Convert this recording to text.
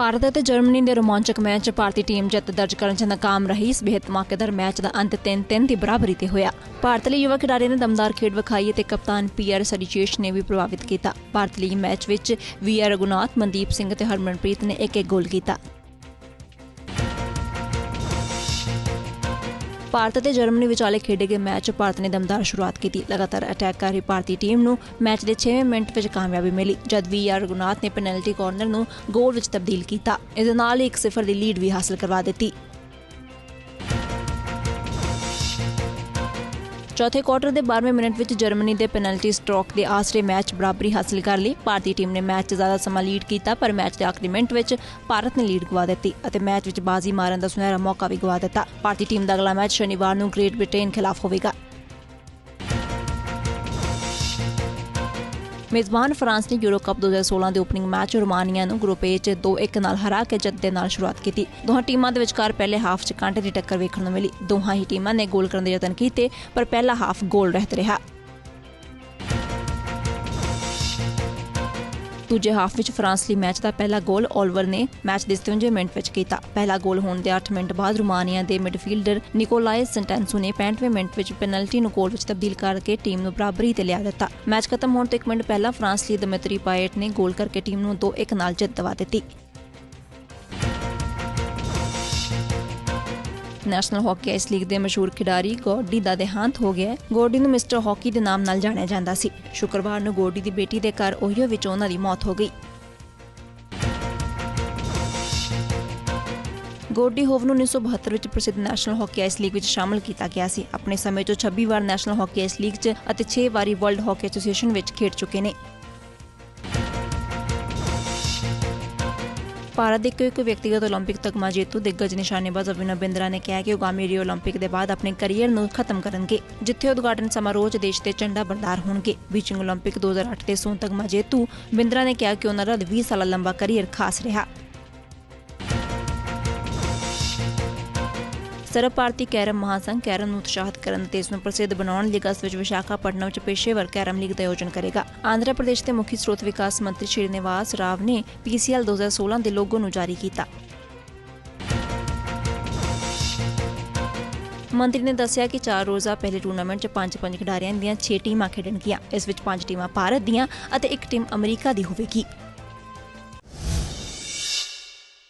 ਭਾਰਤ ਅਤੇ ਜਰਮਨੀ ਦੇ ਰੋਮਾਂਚਕ ਮੈਚ ਭਾਰਤੀ ਟੀਮ ਜਿੱਤ ਦਰਜ ਕਰਨ 'ਚ ਨਾਕਾਮ ਰਹੀ। ਇਸ ਬੇਹੱਦ ਧਮਾਕੇਦਾਰ ਮੈਚ ਦਾ ਅੰਤ 3-3 ਦੀ ਬਰਾਬਰੀ ਤੇ ਹੋਇਆ। ਭਾਰਤ ਲਈ ਯੁਵਾ ਖਿਡਾਰੀਆਂ ਨੇ ਦਮਦਾਰ ਖੇਡ ਵਿਖਾਈ ਅਤੇ ਕਪਤਾਨ ਪੀਆਰ ਸਰੀਚੇਸ਼ ਨੇ ਵੀ ਪ੍ਰਭਾਵਿਤ ਕੀਤਾ। ਭਾਰਤ ਲਈ ਮੈਚ ਵਿੱਚ ਵੀਆਰ ਰਘੁਨਾਥ, ਮਨਦੀਪ ਸਿੰਘ ਅਤੇ ਹਰਮਨਪ੍ਰੀਤ ਨੇ ਇੱਕ-ਇੱਕ ਗੋਲ ਕੀਤਾ। ਭਾਰਤ ਅਤੇ ਜਰਮਨੀ ਵਿਚਾਲੇ ਖੇਡੇ ਗਏ ਮੈਚ ਭਾਰਤ ਨੇ ਦਮਦਾਰ ਸ਼ੁਰੂਆਤ ਕੀਤੀ। ਲਗਾਤਾਰ ਅਟੈਕ ਕਰ ਰਹੀ ਭਾਰਤੀ ਟੀਮ ਨੂੰ। ਮੈਚ ਦੇ 6ਵੇਂ ਮਿੰਟ ਵਿੱਚ ਕਾਮਯਾਬੀ ਮਿਲੀ, ਜਦ ਵੀ ਆਰ ਰਘੁਨਾਥ ਨੇ ਪੈਨਲਟੀ ਕਾਰਨਰ ਨੂੰ ਗੋਲ ਵਿੱਚ ਤਬਦੀਲ ਕੀਤਾ। ਇਸ ਦੇ ਨਾਲ ਹੀ 1-0 ਦੀ ਲੀਡ ਵੀ ਹਾਸਲ ਕਰਵਾ ਦਿੱਤੀ। ਚੌਥੇ ਕੁਆਰਟਰ ਦੇ 12ਵੇਂ ਮਿੰਟ ਵਿੱਚ ਜਰਮਨੀ ਦੇ ਪੈਨਲਟੀ ਸਟ੍ਰੋਕ ਦੇ ਆਸਰੇ ਮੈਚ ਬਰਾਬਰੀ ਹਾਸਲ ਕਰ ਲਈ। ਭਾਰਤੀ ਟੀਮ ਨੇ ਮੈਚ 'ਚ ਜ਼ਿਆਦਾ ਸਮਾਂ ਲੀਡ ਕੀਤਾ, ਪਰ ਮੈਚ ਦੇ ਆਖਰੀ ਮਿੰਟ ਵਿੱਚ ਭਾਰਤ ਨੇ ਲੀਡ ਗਵਾ ਦਿੱਤੀ ਅਤੇ ਮੈਚ ਵਿੱਚ ਬਾਜ਼ੀ ਮਾਰਨ ਦਾ ਸੁਨਹਿਰਾ ਮੌਕਾ ਵੀ ਗਵਾ ਦਿੱਤਾ। ਭਾਰਤੀ ਟੀਮ ਦਾ ਅਗਲਾ ਮੈਚ ਸ਼ਨੀਵਾਰ ਨੂੰ ਗ੍ਰੇਟ ਬ੍ਰਿਟੇਨ ਖਿਲਾਫ ਹੋਵੇਗਾ। ਮੇਜ਼ਬਾਨ ਫਰਾਂਸ ਨੇ ਯੂਰੋ ਕੱਪ 2016 ਦੇ ਓਪਨਿੰਗ ਮੈਚ ਰੋਮਾਨੀਆ ਨੂੰ ਗਰੁੱਪ ਏ 'ਚ 2-1 ਨਾਲ ਹਰਾ ਕੇ ਜਿੱਤ ਦੇ ਨਾਲ ਸ਼ੁਰੂਆਤ ਕੀਤੀ। ਦੋਹਾਂ ਟੀਮਾਂ ਦੇ ਵਿਚਕਾਰ ਪਹਿਲੇ ਹਾਫ 'ਚ ਕਾਂਟੇ ਦੀ ਟੱਕਰ ਵੇਖਣ ਨੂੰ ਮਿਲੀ। ਦੋਹਾਂ ਹੀ ਟੀਮਾਂ ਨੇ ਗੋਲ ਕਰਨ ਦੇ ਯਤਨ ਕੀਤੇ, ਪਰ ਪਹਿਲਾ ਹਾਫ ਗੋਲ ਰਹਿਤ ਰਿਹਾ। ਦੂਜੇ ਹਾਫ ਵਿੱਚ ਫਰਾਂਸ ਲਈ ਮੈਚ ਦਾ ਪਹਿਲਾ ਗੋਲ ਓਲਵਰ ਨੇ ਮੈਚ ਦੇ 57 ਮਿੰਟ ਵਿੱਚ ਕੀਤਾ। ਪਹਿਲਾ ਗੋਲ ਹੋਣ ਦੇ 8 ਮਿੰਟ ਬਾਅਦ ਰੋਮਾਨੀਆ ਦੇ ਮਿਡਫੀਲਡਰ ਨਿਕੋਲਾਈ ਸੈਂਟੈਂਸੂ ਨੇ 65ਵੇਂ ਮਿੰਟ ਵਿੱਚ ਪੈਨਲਟੀ ਨੂੰ ਗੋਲ ਵਿੱਚ ਤਬਦੀਲ ਕਰਕੇ ਟੀਮ ਨੂੰ ਬਰਾਬਰੀ ਤੇ ਲਿਆ ਦਿੱਤਾ। ਮੈਚ ਖਤਮ ਹੋਣ ਤੋਂ 1 ਮਿੰਟ ਪਹਿਲਾਂ ਫਰਾਂਸ ਲਈ ਦਮਿਤਰੀ ਪਾਇਟ ਨੇ ਗੋਲ ਕਰਕੇ ਟੀਮ ਨੂੰ 2-1 ਨਾਲ ਜਿੱਤ ਦਿਵਾ ਦਿੱਤੀ। ਨੈਸ਼ਨਲ ਹਾਕੀ ਆਈਸ ਲੀਗ ਦੇ ਮਸ਼ਹੂਰ ਖਿਡਾਰੀ ਗੋਡੀ ਦਾ ਦੇਹਾਂਤ ਹੋ ਗਿਆ ਗੋਡੀ ਨੂੰ ਮਿਸਟਰ ਹਾਕੀ ਦੇ ਨਾਮ ਨਾਲ ਜਾਣਿਆ ਜਾਂਦਾ ਸੀ। ਸ਼ੁੱਕਰਵਾਰ ਨੂੰ ਗੋਡੀ ਦੀ ਬੇਟੀ ਦੇ ਘਰ ਓਹੀਓ ਵਿੱਚ ਉਹਨਾਂ ਦੀ ਮੌਤ ਹੋ ਗਈ। ਗੋਡੀ ਹੋਵ ਨੂੰ 1972 ਵਿੱਚ ਪ੍ਰਸਿੱਧ ਨੈਸ਼ਨਲ ਹਾਕੀ ਆਈਸ ਲੀਗ ਵਿੱਚ ਸ਼ਾਮਲ ਕੀਤਾ ਗਿਆ ਸੀ। ਆਪਣੇ ਸਮੇਂ ਤੋਂ 26 ਵਾਰ ਨੈਸ਼ਨਲ ਹਾਕੀ ਆਈਸ ਲੀਗ 'ਚ ਅਤੇ 6 ਵਾਰੀ ਵਰਲਡ ਹਾਕੀ ਐਸੋਸੀਏਸ਼ਨ ਵਿੱਚ ਖੇਡ ਚੁੱਕੇ ਨੇ। ਭਾਰਤ ਦੇ ਇੱਕੋ ਇੱਕ ਵਿਅਕਤੀਗਤ 올림픽 ਤਗਮਾ ਜੇਤੂ ਦਿੱਗਜ ਨਿਸ਼ਾਨੇਬਾਜ਼ ਅਭਿਨਵ ਬਿੰਦਰਾ ਨੇ ਕਿਹਾ ਕਿ ਉਹ ਆਗਾਮੀ ਰੀਓ 올림픽 ਦੇ ਬਾਅਦ ਆਪਣੇ ਕੈਰੀਅਰ ਨੂੰ ਖਤਮ ਕਰਨਗੇ ਜਿੱਥੇ ਉਦਘਾਟਨ ਸਮਾਰੋਹ 'ਚ ਦੇਸ਼ ਦੇ ਝੰਡਾ ਬਰਦਾਰ ਹੋਣਗੇ ਬੀਚਿੰਗ 올림픽 2008 ਦੇ ਸੋਨ ਤਗਮਾ ਜੇਤੂ ਬਿੰਦਰਾ ਨੇ ਕਿਹਾ ਕਿ ਉਹਨਾਂ ਦਾ 20 ਸਾਲਾ ਲੰਬਾ ਕੈਰੀਅਰ ਖਾਸ ਰਿਹਾ ਸਰਬ ਭਾਰਤੀ ਕੈਰਮ ਮਹਾਸੰਘ ਕੈਰਮ ਨੂੰ ਉਤਸ਼ਾਹਿਤ ਕਰਨ ਅਤੇ ਇਸ ਨੂੰ ਪ੍ਰਸਿੱਧ ਬਣਾਉਣ ਲਈ ਅਗਸਤ ਵਿੱਚ ਵਿਸ਼ਾਖਾਪਟਨਮ ਵਿੱਚ ਪੇਸ਼ੇਵਰ ਕੈਰਮ ਲੀਗ ਦਾ ਆਯੋਜਨ ਕਰੇਗਾ। ਆਂਧਰਾ ਪ੍ਰਦੇਸ਼ ਦੇ ਮੁੱਖ ਸਰੋਤ ਵਿਕਾਸ ਮੰਤਰੀ ਸ਼੍ਰੀਨਿਵਾਸ ਰਾਵ ਨੇ ਪੀਸੀਐਲ 2016 ਦੇ ਲੋਗੋ ਨੂੰ ਜਾਰੀ ਕੀਤਾ। ਮੰਤਰੀ ਨੇ ਦੱਸਿਆ ਕਿ 4 ਰੋਜ਼ਾ ਪਹਿਲੇ ਟੂਰਨਾਮੈਂਟ 'ਚ ਪੰਜ ਪੰਜ ਖਿਡਾਰੀਆਂ ਦੀਆਂ 6 ਟੀਮਾਂ ਖੇਡਣਗੀਆਂ। ਇਸ ਵਿੱਚ ਪੰਜ ਟੀਮਾਂ ਭਾਰਤ ਦੀਆਂ ਅਤੇ ਇੱਕ ਟੀਮ ਅਮਰੀਕਾ ਦੀ ਹੋਵੇਗੀ।